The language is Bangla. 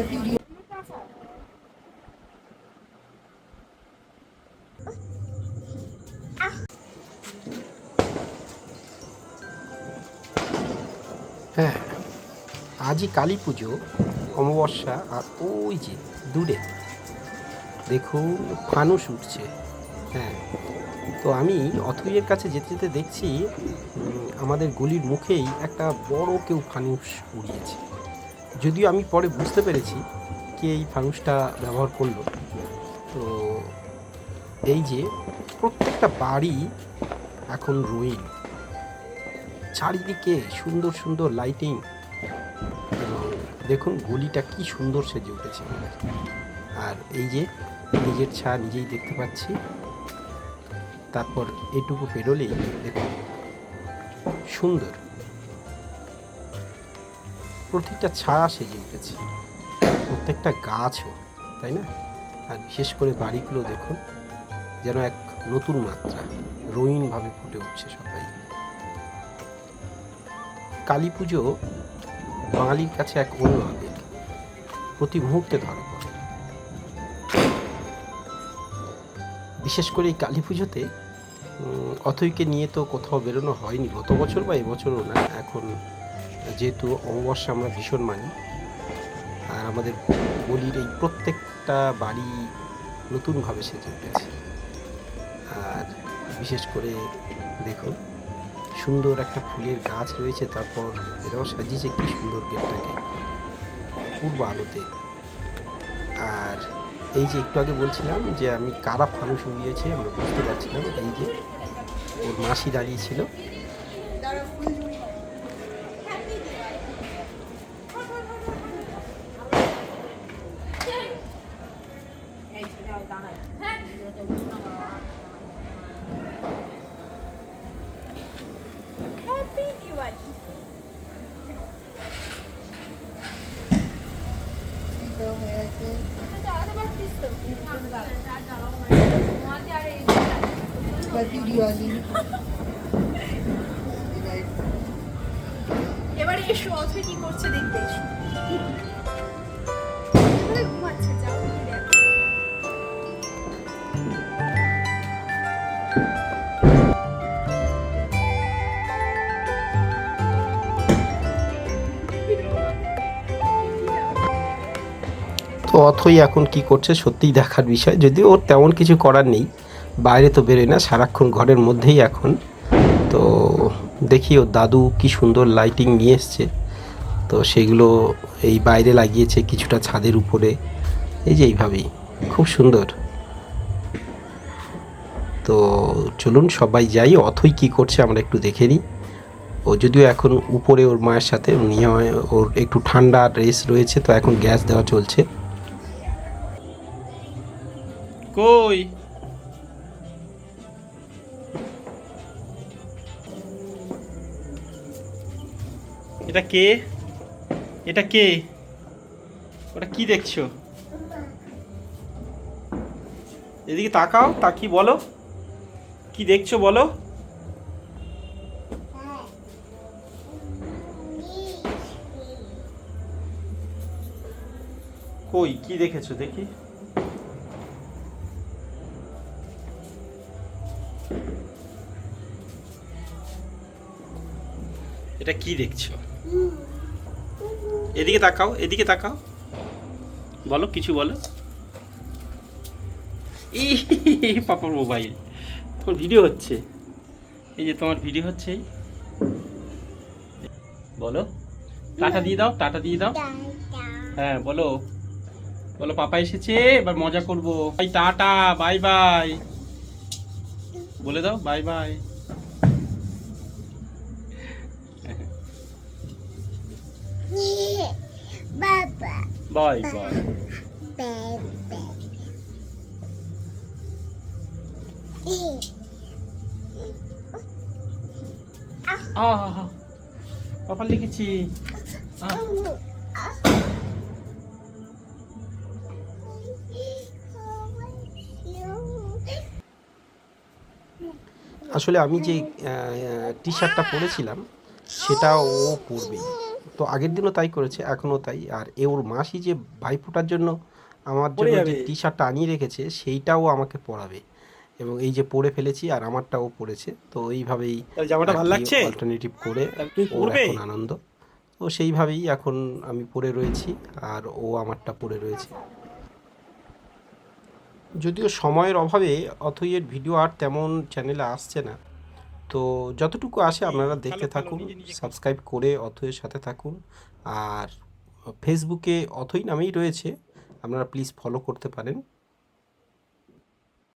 হ্যাঁ আজই কালী পুজো, অমাবস্যা আর ওই যে দূরে দেখুন, ফানুস উঠছে। হ্যাঁ তো আমি অথইয়ের কাছে যেতে যেতে দেখছি আমাদের গলির মুখেই একটা বড় কেউ ফানুস উড়িয়েছে। যদিও আমি পরে বুঝতে পেরেছি কে এই ফানুসটা ব্যবহার করল। তো এই যে প্রত্যেকটা বাড়ি এখন রুইন চারিদিকে সুন্দর সুন্দর লাইটিং দেখুন গলিটা কি সুন্দর সেজে উঠেছে। আর এই যে নিজের ছা নিজেই দেখতে পাচ্ছি। তারপর এটুকু পেরোলেই দেখুন সুন্দর। প্রত্যেকটা ছায়া সেজে উঠেছে প্রত্যেকটা গাছও, তাই না? আর বিশেষ করে বাড়িগুলো দেখুন, যেন এক নতুন মাত্রা, রঙিনভাবে ফুটে উঠছে সবাই। কালী পুজো বাঙালির কাছে এক অন্য আবেগ। প্রতি মুহূর্তে ধরা পড়ে। বিশেষ করে এই কালী পুজোতে অথৈকে নিয়ে তো কোথাও বেরোনো হয়নি, গত বছর বা এবছরও না, এখন যেহেতু অমাবস্যা আমরা ভীষণ মানি, আর আমাদের গলির এই প্রত্যেকটা বাড়ি নতুনভাবে সেজে উঠেছে। আর বিশেষ করে দেখুন, সুন্দর একটা ফুলের গাছ রয়েছে, তারপর এরাও সাজিয়েছে কি সুন্দর গেটটাকে পূর্ব আলোতে। আর এই যে একটু আগে বলছিলাম যে আমি কারা ফানুস উড়িয়েছে আমরা বুঝতে পারছিলাম, এই যে ওর মাসি দাঁড়িয়েছিল এবারে এসো অথই কি করছে দেখতে এসো। ঘুমাচ্ছে যাও। দেখো। তো অথই এখন কি করছে সত্যিই দেখার বিষয়। যদিও ওর তেমন কিছু করার নেই, বাইরে তো বেরোয় না, সারাক্ষণ ঘরের মধ্যেই এখন। তো দেখি ওর দাদু কি সুন্দর লাইটিং নিয়ে এসছে। তো সেগুলো এই বাইরে লাগিয়েছে কিছুটা ছাদের উপরে। এই যে এইভাবেই, খুব সুন্দর। তো চলুন সবাই যাই, অথই কি করছে আমরা একটু দেখে নিই। ও যদিও এখন উপরে ওর মায়ের সাথে, নিয়ে ওর একটু ঠান্ডা রেস রয়েছে, তো এখন গ্যাস দেওয়া চলছে। কই? এটা কে? এটা কে? ওটা কি দেখছ? এদিকে তাকাও, তাকি বলো। কি দেখছ বলো? কই, কি দেখেছ দেখি। এটা কি দেখছ? এদিকে তাকাও এদিকে তাকাও। বলো, কিছু বলো। ই, পাপার মোবাইল। তোমার ভিডিও হচ্ছে। এই যে তোমার ভিডিও হচ্ছে। বলো। টাটা দিয়ে দাও, টাটা দিয়ে দাও। হ্যাঁ বলো। বলো, পাপা এসেছে, এবার মজা করব। Tata, bye bye. বলে দাও বাই বাই বাই বাই. আহ পাপা লিখেছি। আহ, আসলে আমি যে টি শার্টটা পরেছিলাম সেটা ও পরবেই। তো আগের দিনও তাই করেছে এখনও তাই। আর এ ওর মাসি যে ভাইফোঁটার জন্য আমার জন্য যে টি শার্টটা আনিয়ে রেখেছে সেইটাও আমাকে পরাবে। এবং এই যে পরে ফেলেছি আর আমারটাও পড়েছে তো এইভাবেই জামাটা ভালো লাগছে? অল্টারনেটিভ করে ওর এখন আনন্দ। তো সেইভাবেই এখন আমি পড়ে রয়েছি আর ও আমারটা পড়ে রয়েছে। যদিও সময়ের অভাবে অথইয়ের ভিডিও আর তেমন চ্যানেলে আসছে না। তো যতটুকু আসে আপনারা দেখতে থাকুন সাবস্ক্রাইব করে অথইয়ের সাথে থাকুন। আর ফেসবুকে অথই নামেই রয়েছে আপনারা প্লিজ ফলো করতে পারেন।